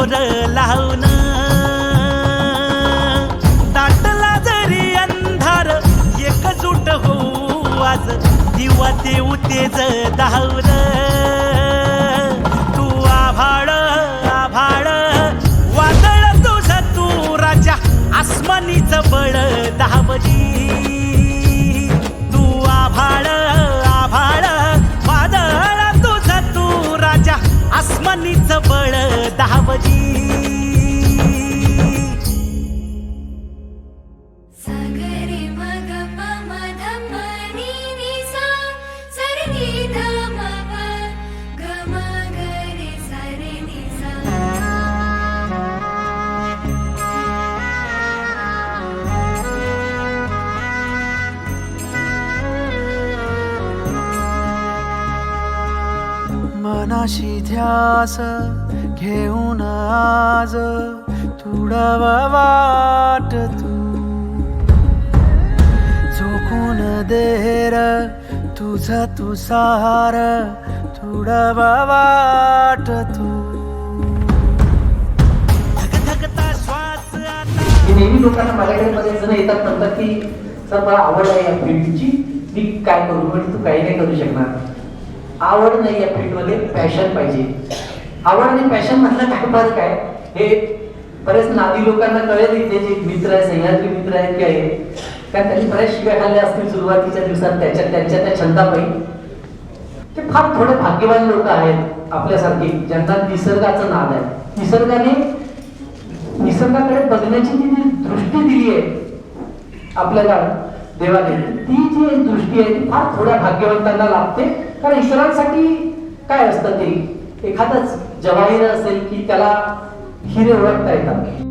मनकटाच जोर लावून. दाटला जरी अंधार एकजूट होऊ आज दिवा ते उतेज धावर तू आभाळ आभाळ. वादळ तुझ तू राजा आसमानीच बळ धावली. आसमानीच बळ दहावजी ध्यास घेऊन आज तुडव वाट तू. झोकून देर तुझ तू सार तुडव वाट तू. श्वास नेहमी लोकांना माझ्याकडे बरेच जण येतात म्हणतात की सर मला आवड आहे या फील्डची. मी काय करू? म्हणजे तू काही नाही करू शकणार. आवड नाही या फील्डमध्ये पॅशन पाहिजे. आवड आणि पॅशन म्हटलं काय फरक आहे हे बरेच नादी लोकांना कळेल इथे जे मित्र आहे सह्याद्री मित्र आहेत की आहे. कारण त्यांनी बऱ्याच शिव्या खाल्ल्या असतील सुरुवातीच्या दिवसात त्याच्या त्यांच्या त्या छंदापैकी ते फार थोडे भाग्यवान लोक आहेत आपल्यासारखे ज्यांना निसर्गाचं नाद आहे. निसर्गाने निसर्गाकडे बघण्याची जी दृष्टी दिली आहे आपल्याला देवाने ती जी दृष्टी आहे ती फार थोड्या भाग्यवंतांना लाभते. कारण ईश्वरांसाठी काय असतं ते? एखादंच जवाहीर असेल की त्याला हिरे ओळखता येतात.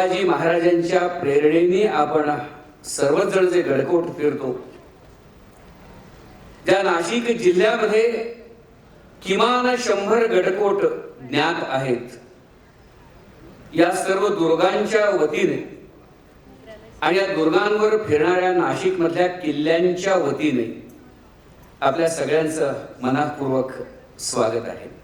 शिवाजी महाराजांच्या प्रेरणेने आपण सर्वच जण जे गडकोट फिरतो त्या नाशिक जिल्ह्यामध्ये किमान शंभर गडकोट ज्ञात आहेत. या सर्व दुर्गांच्या वतीने आणि या दुर्गांवर फिरणाऱ्या नाशिक मधल्या किल्ल्यांच्या वतीने आपल्या सगळ्यांचं मनापूर्वक स्वागत आहे.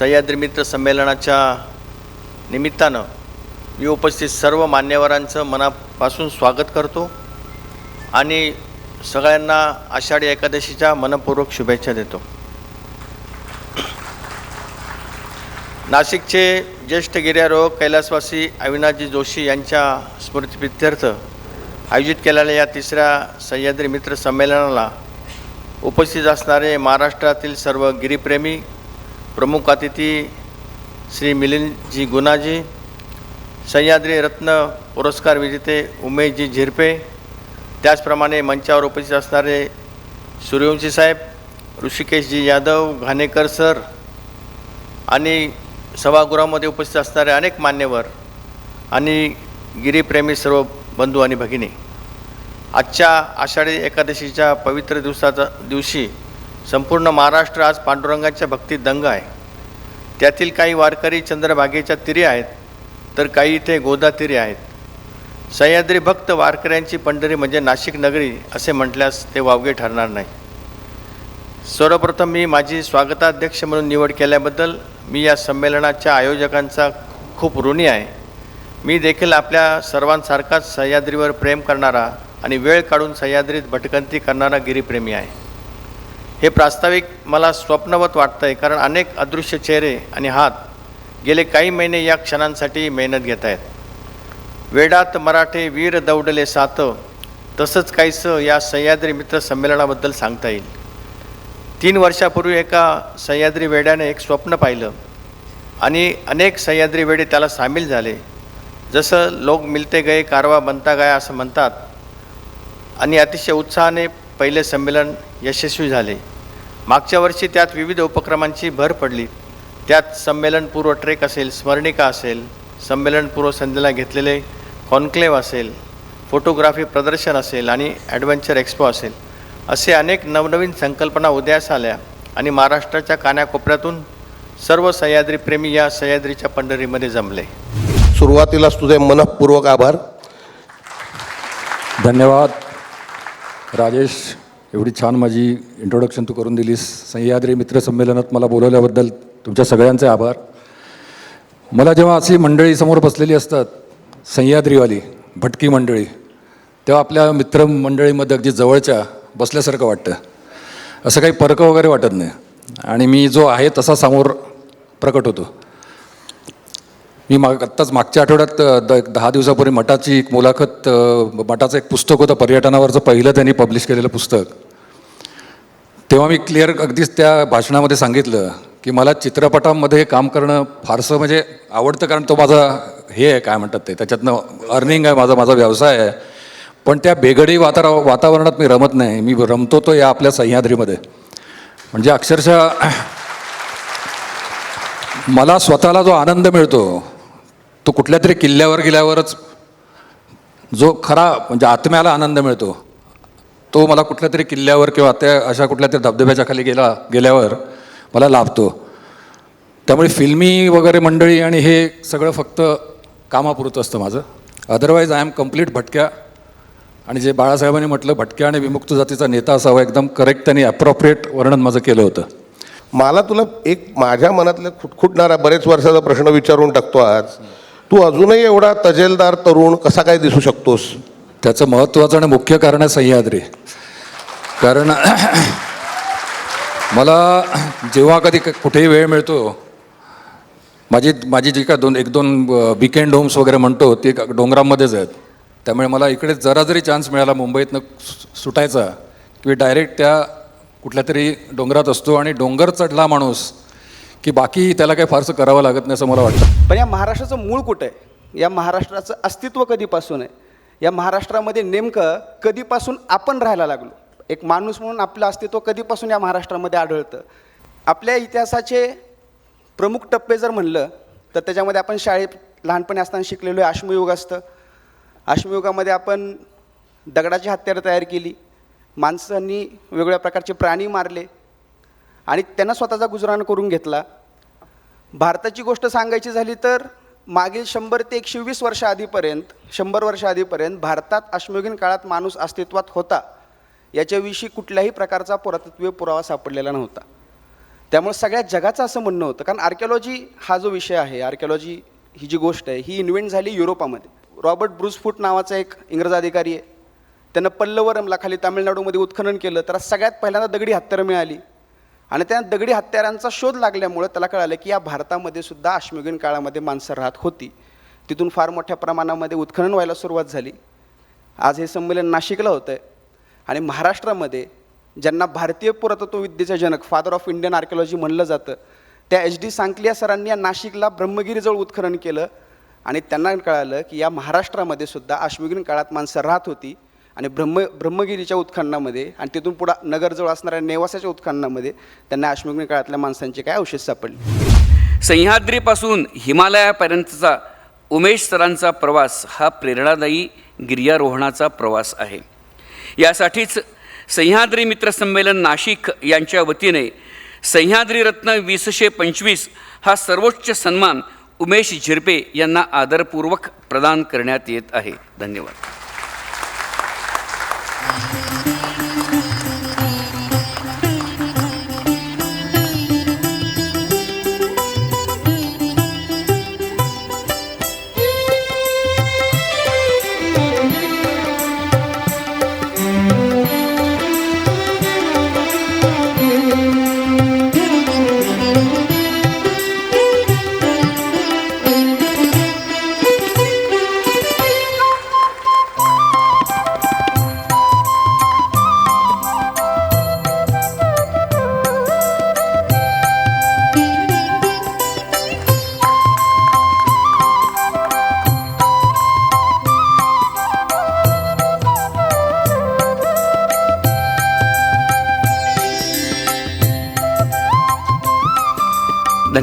सह्याद्री मित्र संमेलनाच्या निमित्तानं मी उपस्थित सर्व मान्यवरांचं मनापासून स्वागत करतो आणि सगळ्यांना आषाढी एकादशीच्या मनपूर्वक शुभेच्छा देतो. नाशिकचे ज्येष्ठ गिर्यारोहक कैलासवासी अविनाशजी जोशी यांच्या स्मृतिप्रित्यर्थ आयोजित केलेल्या या तिसऱ्या सह्याद्री मित्र संमेलनाला उपस्थित असणारे महाराष्ट्रातील सर्व गिरीप्रेमी प्रमुख अतिथी श्री मिलिंदजी गुणाजी सह्याद्री रत्न पुरस्कार विजेते उमेशजी झिरपे त्याचप्रमाणे मंचावर उपस्थित असणारे सूर्यवंशी साहेब ऋषिकेशजी यादव घाणेकर सर आणि सभागृहामध्ये उपस्थित असणारे अनेक मान्यवर आणि गिरीप्रेमी सर्व बंधू आणि भगिनी. आजच्या आषाढी एकादशीच्या पवित्र दिवसाचा दिवशी संपूर्ण महाराष्ट्र आज पांडुरंगाच्या भक्तीत दंग आहे. त्यातील काही वारकरी चंद्रभागेच्या तिरी आहेत तर काही इथे गोदा तिरी आहेत. सह्याद्री भक्त वारकऱ्यांची पंढरी म्हणजे नाशिक नगरी असे म्हटल्यास ते वावगे ठरणार नाही. सर्वप्रथम मी माझी स्वागताध्यक्ष म्हणून निवड केल्याबद्दल मी या संमेलनाच्या आयोजकांचा खूप ऋणी आहे. मी देखील आपल्या सर्वांसारखाच सह्याद्रीवर प्रेम करणारा आणि वेळ काढून सह्याद्रीत भटकंती करणारा गिरीप्रेमी आहे. हे प्रास्ताविक मला स्वप्नवत वाटतं आहे कारण अनेक अदृश्य चेहरे आणि हात गेले काही महिने या क्षणांसाठी मेहनत घेत आहेत. वेडात मराठे वीर दौडले सात तसंच काहीसं या सह्याद्री मित्र संमेलनाबद्दल सांगता येईल. तीन वर्षापूर्वी एका सह्याद्री वेड्याने एक स्वप्न पाहिलं आणि अनेक सह्याद्री वेडे त्याला सामील झाले. जसं लोक मिलते गए कारवा बनता गया असं म्हणतात आणि अतिशय उत्साहाने पहिले संमेलन यशस्वी झाले. मागच्या वर्षी त्यात विविध उपक्रमांची भर पडली. त्यात संमेलनपूर्व ट्रेक असेल स्मरणिका असेल संमेलनपूर्व संध्येला घेतलेले कॉन्क्लेव असेल फोटोग्राफी प्रदर्शन असेल आणि ॲडव्हेंचर एक्स्पो असेल. असे अनेक नवनवीन संकल्पना उदयास आल्या आणि महाराष्ट्राच्या कानाकोपऱ्यातून सर्व सह्याद्री प्रेमी या सह्याद्रीच्या पंढरीमध्ये जमले. सुरुवातीलाच तुझे मनपूर्वक आभार. धन्यवाद. राजेश एवढी छान माझी इंट्रोडक्शन तू करून दिलीस. सह्याद्री मित्र संमेलनात मला बोलवल्याबद्दल तुमच्या सगळ्यांचे आभार. मला जेव्हा अशी मंडळी समोर बसलेली असतात सह्याद्रीवाली भटकी मंडळी तेव्हा आपल्या मित्रमंडळीमध्ये अगदी जवळच्या बसल्यासारखं वाटतं. असं काही परक वगैरे वाटत नाही. आणि मी जो आहे तसा समोर प्रकट होतो. मी माग आत्ताच मागच्या आठवड्यात द दहा दिवसापूर्वी मठाची एक मुलाखत मठाचं एक पुस्तक होतं पर्यटनावरचं पहिलं त्यांनी पब्लिश केलेलं पुस्तक. तेव्हा मी क्लिअर अगदीच त्या भाषणामध्ये सांगितलं की मला चित्रपटामध्ये काम करणं फारसं म्हणजे आवडतं कारण तो माझा हे आहे काय म्हणतात ते त्याच्यातनं अर्निंग आहे माझा माझा व्यवसाय आहे. पण त्या बेगडी वातारा वातावरणात मी रमत नाही. मी रमतो तो या आपल्या सह्याद्रीमध्ये. म्हणजे अक्षरशः मला स्वतःला जो आनंद मिळतो तो कुठल्या तरी किल्ल्यावर गेल्यावरच जो खरा म्हणजे आत्म्याला आनंद मिळतो तो मला कुठल्या तरी किल्ल्यावर किंवा त्या अशा कुठल्या तरी धबधब्याच्या खाली गेला गेल्यावर मला लाभतो. त्यामुळे फिल्मी वगैरे मंडळी आणि हे सगळं फक्त कामापुरतं असतं माझं. अदरवाईज आय एम कंप्लीट भटक्या. आणि जे बाळासाहेबांनी म्हटलं भटक्या आणि विमुक्त जातीचा नेता असावा एकदम करेक्ट त्यांनी ॲप्रोप्रिएट वर्णन माझं केलं होतं. मला तुला एक माझ्या मनातल्या खुटखुटणारा बरेच वर्षाचा प्रश्न विचारून टाकतो आज. तू अजूनही एवढा तजेलदार तरुण कसा काय दिसू शकतोस? त्याचं महत्त्वाचं आणि मुख्य कारण आहे सह्याद्री. कारण मला जेव्हा कधी क- कुठेही वेळ मिळतो माझी माझी जी काय दोन एक दोन विकेंड होम्स वगैरे म्हणतो ते डोंगरामध्येच डोंगरांमध्येच आहेत. त्यामुळे मला इकडे जरा जरी चान्स मिळाला मुंबईतनं सु- सुटायचा की डायरेक्ट त्या कुठल्या तरी डोंगरात असतो आणि डोंगर चढला माणूस की बाकी त्याला काही फारसं करावं लागत नाही असं मला वाटतं. पण या महाराष्ट्राचं मूळ कुठं? आहे या महाराष्ट्राचं अस्तित्व कधीपासून आहे? या महाराष्ट्रामध्ये नेमकं कधीपासून आपण राहायला लागलो? एक माणूस म्हणून आपलं अस्तित्व कधीपासून या महाराष्ट्रामध्ये आढळतं? आपल्या इतिहासाचे प्रमुख टप्पे जर म्हणलं तर त्याच्यामध्ये आपण शाळेत लहानपणी असताना शिकलेलो आहे अश्मयुग असतं. अश्मयुगामध्ये आपण दगडाची हत्यारं तयार केली. माणसांनी वेगवेगळ्या प्रकारचे प्राणी मारले. आणि त्यांना स्वतःचा गुजराण करून घेतला. भारताची गोष्ट सांगायची झाली तर मागील शंभर ते एकशे वीस वर्ष आधीपर्यंत शंभर वर्ष आधीपर्यंत भारतात अश्मयुगीन काळात माणूस अस्तित्वात होता. याच्याविषयी कुठल्याही प्रकारचा पुरातत्वीय पुरावा सापडलेला नव्हता. त्यामुळे सगळ्या जगाचं असं म्हणणं होतं कारण आर्किओलॉजी हा जो विषय आहे आर्किओलॉजी ही जी गोष्ट आहे ही इन्व्हेंट झाली युरोपामध्ये. रॉबर्ट ब्रुसफूट नावाचा एक इंग्रज अधिकारी आहे. त्यानं पल्लवरमला खाली तामिळनाडूमध्ये उत्खनन केलं तर सगळ्यात पहिल्यांदा दगडी हत्यारं मिळाली. आणि त्या दगडी हत्यारांचा शोध लागल्यामुळं त्याला कळालं की या भारतामध्ये सुद्धा अश्मयुगीन काळामध्ये माणसं राहत होती. तिथून फार मोठ्या प्रमाणामध्ये उत्खनन व्हायला सुरुवात झाली. आज हे संमेलन नाशिकला होतं आहे आणि महाराष्ट्रामध्ये ज्यांना भारतीय पुरातत्वविद्येचे जनक फादर ऑफ इंडियन आर्किओलॉजी म्हणलं जातं त्या एच डी सांकलिया सरांनी या नाशिकला ब्रह्मगिरीजवळ उत्खनन केलं. आणि त्यांना कळालं की या महाराष्ट्रामध्ये सुद्धा अश्मयुगीन काळात माणसं राहत होती. आणि ब्रह्म ब्रह्मगिरीच्या उत्खननामध्ये आणि तिथून पुढं नगरजवळ असणाऱ्या नेवासाच्या उत्खननामध्ये त्यांना अश्मयुगीन काळातल्या माणसांचे काय अवशेष सापडले? सह्याद्रीपासून हिमालयापर्यंतचा उमेश सरांचा प्रवास हा प्रेरणादायी गिर्यारोहणाचा प्रवास आहे. यासाठीच सह्याद्री मित्र संमेलन नाशिक यांच्या वतीने सह्याद्री रत्न वीसशे पंचवीस हा सर्वोच्च सन्मान उमेश झिरपे यांना आदरपूर्वक प्रदान करण्यात येत आहे. धन्यवाद. Thank you.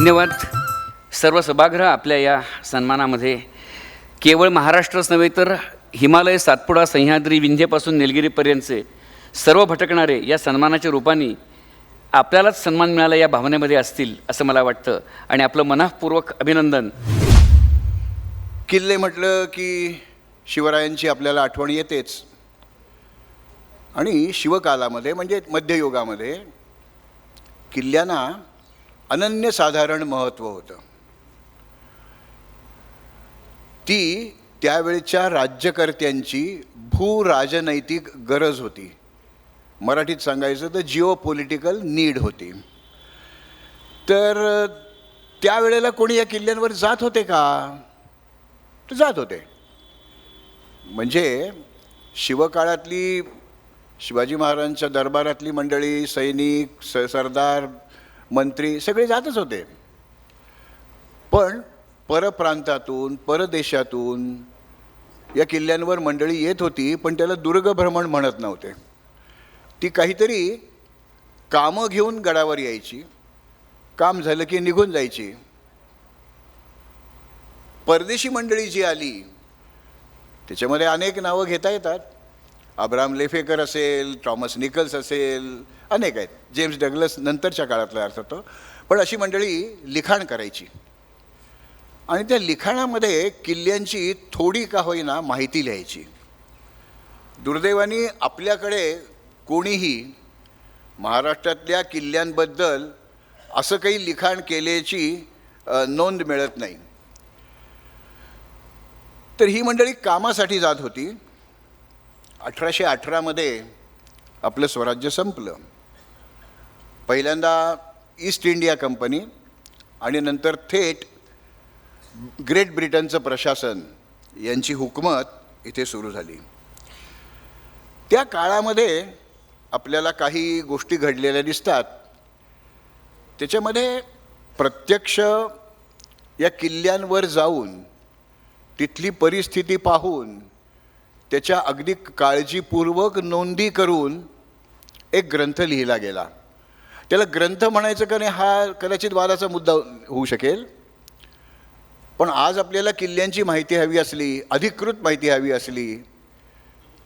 धन्यवाद. सर्व सभागृह आपल्या या सन्मानामध्ये. केवळ महाराष्ट्रच नव्हे तर हिमालय सातपुडा सह्याद्री विंध्येपासून निलगिरीपर्यंतचे सर्व भटकणारे या सन्मानाच्या रूपाने आपल्यालाच सन्मान मिळाला या भावनेमध्ये असतील असं मला वाटतं. आणि आपलं मनःपूर्वक अभिनंदन. किल्ले म्हटलं की शिवरायांची आपल्याला आठवण येतेच. आणि शिवकालामध्ये म्हणजे मध्ययुगामध्ये किल्ल्यांना अनन्यसाधारण महत्त्व होतं. ती त्यावेळच्या राज्यकर्त्यांची भूराजनैतिक गरज होती. मराठीत सांगायचं तर जिओ पॉलिटिकल नीड होती. तर त्यावेळेला कोणी या किल्ल्यांवर जात होते का? तर जात होते. म्हणजे शिवकाळातली शिवाजी महाराजांच्या दरबारातली मंडळी सैनिक स सरदार मंत्री सगळे जातच होते. पण परप्रांतातून परदेशातून या किल्ल्यांवर मंडळी येत होती पण त्याला दुर्गभ्रमण म्हणत नव्हते. ती काहीतरी कामं घेऊन गडावर यायची. काम झालं की निघून जायची. परदेशी मंडळी जी आली त्याच्यामध्ये अनेक नावं घेता येतात. अब्राम लेफेकर असेल थॉमस निकल्स असेल अनेक आहेत. जेम्स डगलस नंतरच्या काळातला अर्थ होतो पण अशी मंडळी लिखाण करायची. आणि त्या लिखाणामध्ये किल्ल्यांची थोडी का होईना माहिती लिहायची. दुर्दैवाने आपल्याकडे कोणीही महाराष्ट्रातल्या किल्ल्यांबद्दल असं काही लिखाण केल्याची नोंद मिळत नाही. तर ही मंडळी कामासाठी जात होती. अठराशे अठरामध्ये आपलं स्वराज्य संपलं. पहिल्यांदा ईस्ट इंडिया कंपनी आणि नंतर थेट ग्रेट ब्रिटनचं प्रशासन यांची हुकमत इथे सुरू झाली. त्या काळामध्ये आपल्याला काही गोष्टी घडलेल्या दिसतात. त्याच्यामध्ये प्रत्यक्ष या किल्ल्यांवर जाऊन तिथली परिस्थिती पाहून त्याच्या अगदी काळजीपूर्वक नोंदी करून एक ग्रंथ लिहिला गेला. त्याला ग्रंथ म्हणायचं का नाही हा कदाचित वादाचा मुद्दा होऊ शकेल. पण आज आपल्याला किल्ल्यांची माहिती हवी असली अधिकृत माहिती हवी असली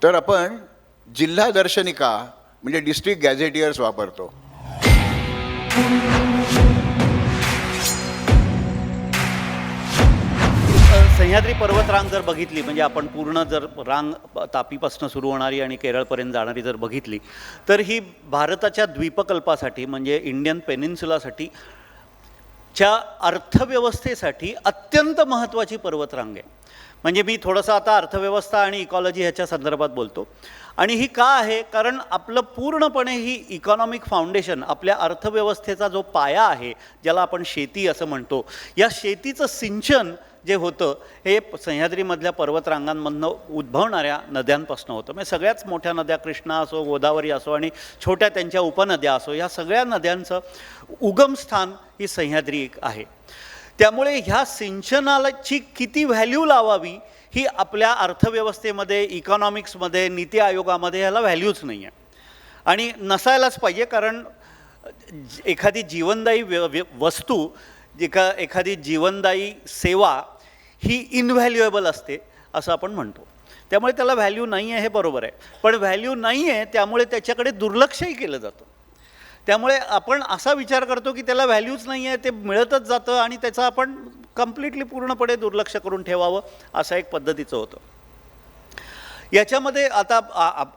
तर आपण जिल्हा दर्शनिका म्हणजे डिस्ट्रिक्ट गॅझेटियर्स वापरतो. सह्याद्री पर्वतरांग जर बघितली म्हणजे आपण पूर्ण जर रांग तापीपासून सुरू होणारी आणि केरळपर्यंत जाणारी जर बघितली तर ही भारताच्या द्वीपकल्पासाठी म्हणजे इंडियन पेनिन्सुलासाठी च्या अर्थव्यवस्थेसाठी अत्यंत महत्त्वाची पर्वतरांग आहे. म्हणजे मी थोडंसं आता अर्थव्यवस्था आणि इकॉलॉजी ह्याच्या संदर्भात बोलतो. आणि ही का आहे? कारण आपलं पूर्णपणे ही इकॉनॉमिक फाउंडेशन आपल्या अर्थव्यवस्थेचा जो पाया आहे ज्याला आपण शेती असं म्हणतो या शेतीचं सिंचन जे होतं हे सह्याद्रीमधल्या पर्वतरांगांमधनं उद्भवणाऱ्या नद्यांपासून होतं. म्हणजे सगळ्याच मोठ्या नद्या कृष्णा असो गोदावरी असो आणि छोट्या त्यांच्या उपनद्या असो ह्या सगळ्या नद्यांचं उगमस्थान ही सह्याद्री एक आहे. त्यामुळे ह्या सिंचनाची किती व्हॅल्यू लावावी ही आपल्या अर्थव्यवस्थेमध्ये इकॉनॉमिक्समध्ये नीती आयोगामध्ये ह्याला व्हॅल्यूच नाही आहे आणि नसायलाच पाहिजे कारण एखादी जीवनदायी व्य व्य वस्तू एका एखादी जीवनदायी सेवा ही इनव्हॅल्युएबल असते असं आपण म्हणतो. त्यामुळे त्याला व्हॅल्यू नाही आहे हे बरोबर आहे. पण व्हॅल्यू नाही आहे त्यामुळे त्याच्याकडे दुर्लक्षही केलं जातं. त्यामुळे आपण असा विचार करतो की त्याला व्हॅल्यूच नाही आहे ते मिळतच जातं आणि त्याचं आपण कम्प्लिटली पूर्णपणे दुर्लक्ष करून ठेवावं असं एक पद्धतीचं होतं. याच्यामध्ये आता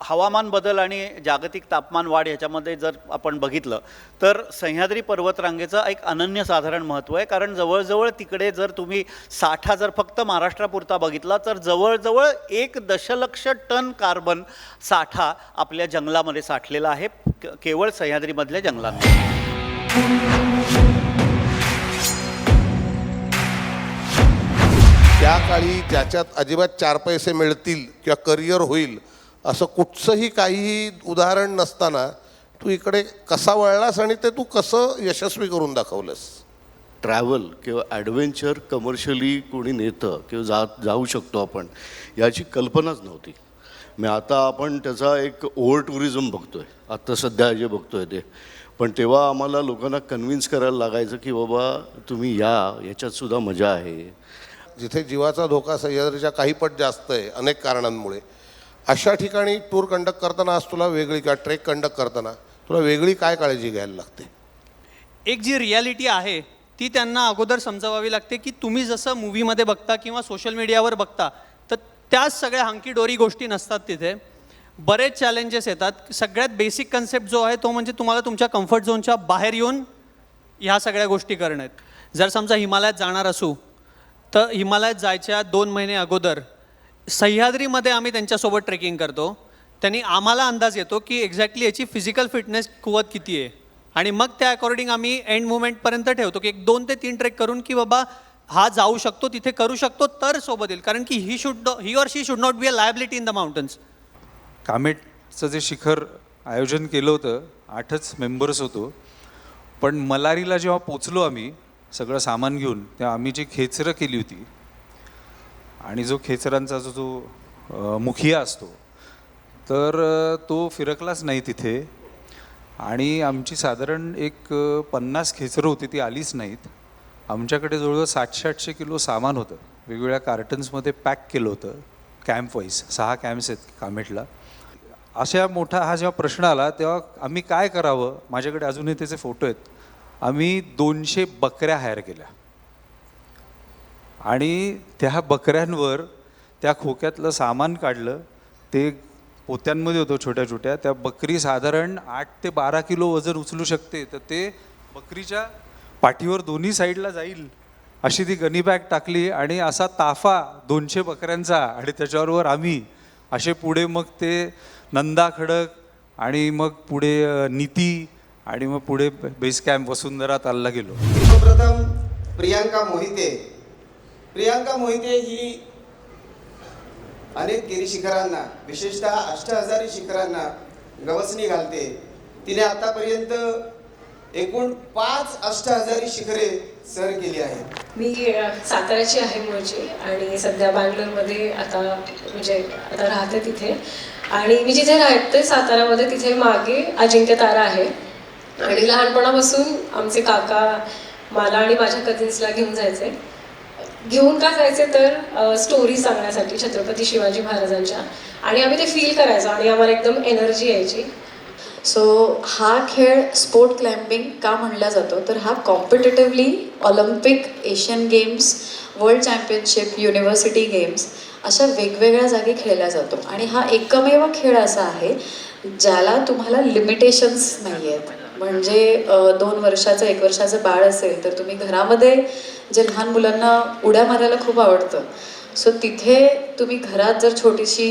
हवामान बदल आणि जागतिक तापमान वाढ याच्यामध्ये जर आपण बघितलं तर सह्याद्री पर्वतरांगेचं एक अनन्यसाधारण महत्त्व आहे. कारण जवळजवळ तिकडे जर तुम्ही साठा जर फक्त महाराष्ट्रापुरता बघितला तर जवळजवळ एक दशलक्ष टन कार्बन साठा आपल्या जंगलामध्ये साठलेला आहे. केवळ सह्याद्रीमधल्या जंगलांमध्ये. त्या काळी ज्याच्यात अजिबात चार पैसे मिळतील किंवा करिअर होईल असं कुठचंही काहीही उदाहरण नसताना तू इकडे कसा वळलास आणि ते तू कसं यशस्वी करून दाखवलंस? ट्रॅव्हल किंवा ॲडव्हेंचर कमर्शियली कोणी नेतं किंवा जा जाऊ शकतो आपण याची कल्पनाच नव्हती. मी आता आपण त्याचा एक ओव्हर टुरिझम बघतो आहे आत्ता सध्या जे बघतो आहे ते. पण तेव्हा आम्हाला लोकांना कन्व्हिन्स करायला लागायचं की बाबा तुम्ही या याच्यात सुद्धा मजा आहे. जिथे जीवाचा धोका सह्याद्रीच्या काही पट जास्त आहे अनेक कारणांमुळे. अशा ठिकाणी टूर कंडक्ट करताना आज तुला वेगळी किंवा ट्रेक कंडक्ट करताना तुला वेगळी काय काळजी घ्यायला लागते? एक जी रियालिटी आहे ती त्यांना अगोदर समजावावी लागते की तुम्ही जसं मूवीमध्ये बघता किंवा सोशल मीडियावर बघता तर त्याच सगळ्या हंकी डोरी गोष्टी नसतात तिथे. बरेच चॅलेंजेस येतात. सगळ्यात बेसिक कन्सेप्ट जो आहे तो म्हणजे तुम्हाला तुमच्या कम्फर्ट झोनच्या बाहेर येऊन ह्या सगळ्या गोष्टी करणं आहेत. जर समजा हिमालयात जाणार असू तर हिमालयात जायच्या दोन महिने अगोदर सह्याद्रीमध्ये आम्ही त्यांच्यासोबत ट्रेकिंग करतो. त्यांनी आम्हाला अंदाज येतो की एक्झॅक्टली याची फिजिकल फिटनेस कुवत किती आहे. आणि मग त्या अकॉर्डिंग आम्ही एंड मुवमेंटपर्यंत ठेवतो की एक दोन ते तीन ट्रेक करून की बाबा हा जाऊ शकतो तिथे करू शकतो तर सोबत येईल. कारण की he should he or she should not be a liability in the mountains कामेटचं जे शिखर आयोजन केलं होतं आठच मेंबर्स होतो. पण मलारीला जेव्हा पोचलो आम्ही सगळं सामान घेऊन त्या आम्ही जी खेचरं केली होती आणि जो खेचरांचा जो जो मुखिया असतो तर तो फिरकलाच नाही तिथे. आणि आमची साधारण एक पन्नास खेचरं होती ती आलीच नाहीत. आमच्याकडे जवळजवळ सातशे आठशे किलो सामान होतं. वेगवेगळ्या कार्टन्समध्ये पॅक केलं होतं कॅम्प वाईज सहा कॅम्प्स आहेत कामेटला. अशा मोठा हा जेव्हा प्रश्न आला तेव्हा आम्ही काय करावं? माझ्याकडे अजूनही त्याचे फोटो आहेत. आम्ही दोनशे बकऱ्या हायर केल्या. आणि त्या बकऱ्यांवर त्या खोक्यातलं सामान काढलं. ते पोत्यांमध्ये होतं छोट्या छोट्या. त्या बकरी साधारण आठ ते बारा किलो वजन उचलू शकते. तर ते बकरीच्या पाठीवर दोन्ही साईडला जाईल अशी ती गनी बॅग टाकली आणि असा ताफा दोनशे बकऱ्यांचा आणि त्याच्याबरोबर आम्ही असे पुढे मग ते नंदा खडक आणि मग पुढे नीती आणि मग पुढे बेस कॅम्प वसुंधरा तालला गेलो. सर्वप्रथम प्रियांका मोहिते. प्रियांका मोहिते ही अनेक गिरी शिखरांना विशेषतः अष्टहजारी शिखरांना गवसणी घालते. तिने आतापर्यंत एकूण पाच अष्टहजारी शिखरे सर केली आहेत. मी साताऱ्याची आहे मूळची आणि सध्या बँगलोरमध्ये आता म्हणजे आता राहते तिथे. आणि मी जिथे राहते साताऱ्यामध्ये तिथे मागे अजिंक्य तारा आहे. आणि लहानपणापासून आमचे काका मला आणि माझ्या कझिन्सला घेऊन जायचे. घेऊन का जायचे तर स्टोरी सांगण्यासाठी छत्रपती शिवाजी महाराजांच्या. आणि आम्ही ते फील करायचो आणि आम्हाला एकदम एनर्जी यायची. सो हा खेळ स्पोर्ट क्लाइम्बिंग का म्हणला जातो? तर हा competitively Olympic Asian Games world championship university games अशा वेगवेगळ्या जागी खेळला जातो. आणि हा एकमेव खेळ असा आहे ज्याला तुम्हाला लिमिटेशन्स नाही आहेत म्हणजे दोन वर्षाचं एक वर्षाचं बाळ असेल तर तुम्ही घरामध्ये जे लहान मुलांना उड्या मारायला खूप आवडतं. सो तिथे तुम्ही घरात जर छोटीशी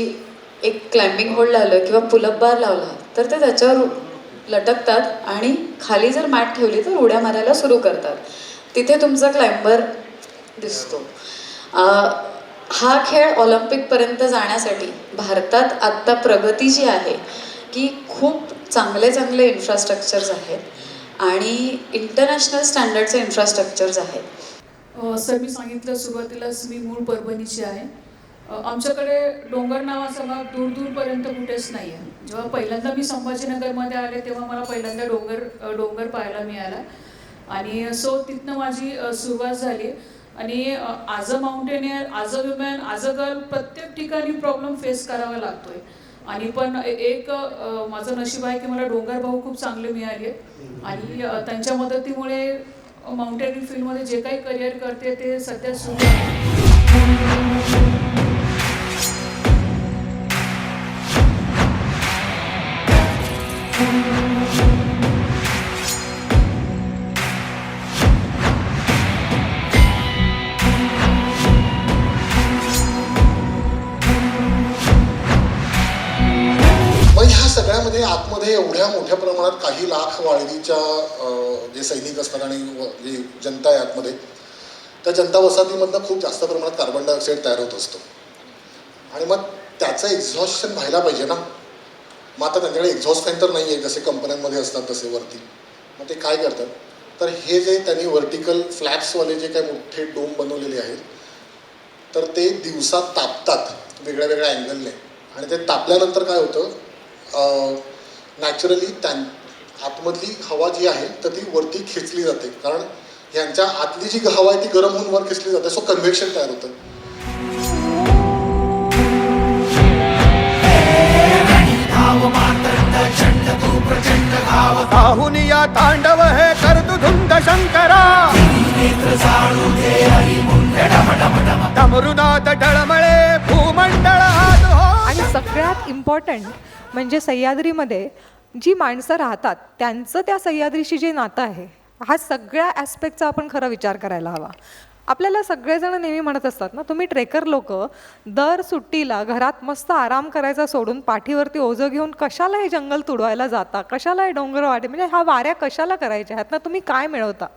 एक क्लाइम्बिंग होल्ड लावलं किंवा पुलअप बार लावला तर ते त्याच्यावर लटकतात आणि खाली जर मॅट ठेवली तर उड्या मारायला सुरू करतात. तिथे तुमचा क्लाइंबर दिसतो. हा खेळ ऑलिम्पिकपर्यंत जाण्यासाठी भारतात आत्ता प्रगती जी आहे की खूप चांगले चांगले इन्फ्रास्ट्रक्चर्स आहेत आणि इंटरनॅशनल स्टँडर्डचे इन्फ्रास्ट्रक्चर्स आहेत. सर मी सांगितलं सुरुवातीलाच मी मूळ परभणीची आहे. आमच्याकडे डोंगर नावाचा भाग दूर दूरपर्यंत कुठेच नाही आहे. जेव्हा पहिल्यांदा मी संभाजीनगरमध्ये आले तेव्हा मला पहिल्यांदा डोंगर डोंगर पाहायला मिळाला. आणि सो तिथनं माझी सुरुवात झाली. आणि आज अ माउंटेनियर आज अ वुमेन आज अ गर्ल प्रत्येक ठिकाणी प्रॉब्लेम फेस करावा लागतोय. आणि पण एक माझं नशीब आहे की मला डोंगर भाऊ खूप चांगले मिळाले. आणि त्यांच्या मदतीमुळे माउंटेनिंग फील्डमध्ये जे काही करिअर करते ते सध्या सुरू आहे. सगळ्यामध्ये आतमध्ये एवढ्या मोठ्या प्रमाणात काही लाख वाळवीच्या जे सैनिक असतात आणि व- जनता आहे आतमध्ये त्या जनता वसाहतीमधनं खूप जास्त प्रमाणात कार्बन डायऑक्साईड तयार होत असतो. आणि मग त्याचं एक्झॉस्शन व्हायला पाहिजे ना. मग आता त्यांच्याकडे एक्झॉस्ट फॅन तर नाही आहे जसे कंपन्यांमध्ये असतात तसे वरती. मग ते काय करतात? तर हे जे त्यांनी व्हर्टिकल फ्लॅट्सवाले जे काही मोठे डोम बनवलेले आहेत तर ते दिवसात तापतात वेगळ्या वेगळ्या अँगलने आणि ते तापल्यानंतर काय होतं? नॅचरली त्यां आतमधली हवा जी आहे तर ती वरती खेचली जाते. कारण ह्यांच्या आतली जी हवा आहे ती गरम होऊन वर खेचली जाते. सो कन्व्हेक्शन तयार होतं. पाहून या तांडव हे कर्तुधुंद शंकरा? डमरुनाथ डळमळे भूमंडळ हात हो. आणि सगळ्यात इम्पॉर्टंट म्हणजे सह्याद्रीमध्ये जी माणसं राहतात त्यांचं त्या सह्याद्रीशी जे नातं आहे हा सगळ्या ॲस्पेक्टचा आपण खरा विचार करायला हवा. आपल्याला सगळेजण नेहमी म्हणत असतात ना तुम्ही ट्रेकर लोक दर सुट्टीला घरात मस्त आराम करायचा सोडून पाठीवरती ओझं घेऊन कशाला हे जंगल तुडवायला जाता? कशाला हे डोंगर वाटे? म्हणजे ह्या वाऱ्या कशाला करायच्या? ह्यातनं तुम्ही काय मिळवता?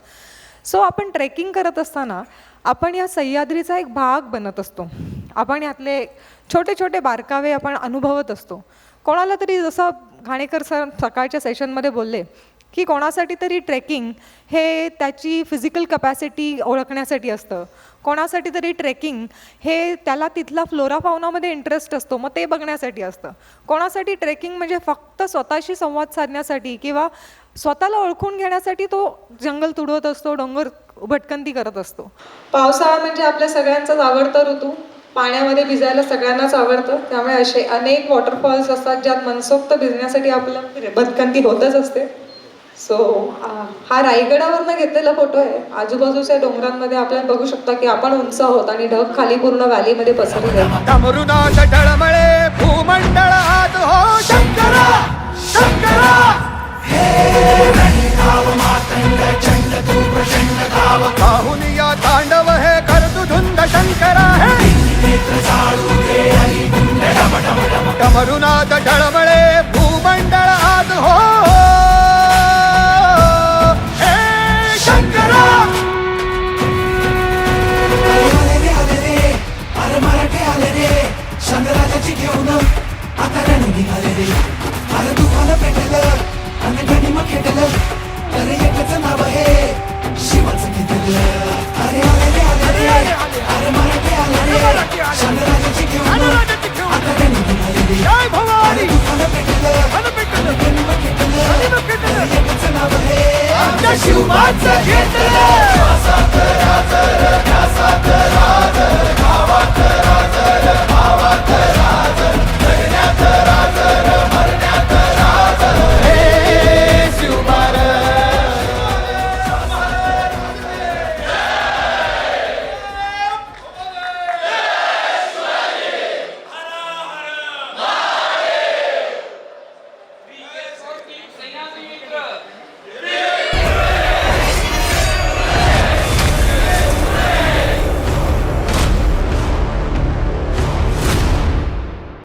सो आपण ट्रेकिंग करत असताना आपण या सह्याद्रीचा एक भाग बनत असतो. आपण यातले छोटे छोटे बारकावे आपण अनुभवत असतो. कोणाला तरी जसं घाणेकर सर सकाळच्या सेशनमध्ये बोलले की कोणासाठी तरी ट्रेकिंग हे त्याची फिजिकल कपॅसिटी ओळखण्यासाठी असतं. कोणासाठी तरी ट्रेकिंग हे त्याला तिथला फ्लोरा फावनामध्ये इंटरेस्ट असतो मग ते बघण्यासाठी असतं. कोणासाठी ट्रेकिंग म्हणजे फक्त स्वतःशी संवाद साधण्यासाठी किंवा स्वतःला ओळखून घेण्यासाठी तो जंगल तुडवत असतो डोंगर भटकंती करत असतो. पावसाळा म्हणजे आपल्या सगळ्यांचाच आवडता ऋतू. पाण्यामध्ये भिजायला सगळ्यांनाच आवडतं. त्यामुळे असे अनेक वॉटरफॉल्स असतात ज्यात मनसोक्त भिजण्यासाठी आपलं भदकंती होतच असते. सो हा रायगडावरनं घेतलेला फोटो आहे. आजूबाजूच्या डोंगरांमध्ये आपल्याला बघू शकता की आपण उंच आहोत आणि ढग खाली पूर्ण व्हॅलीमध्ये पसरले आहेत. डमरुनाथ हो, तांडव हे कर्तुधुंद शंकरा हे डमरुनाथ ढळमळे भूमंडळ आज हो, हो. हे. शंकरा! अरे मराठे आले रे शंकराजाची घेऊन आता रण रे अरे तुफान भेटलं आणि गणिम खेटलं अरे शिवाचं घेतलं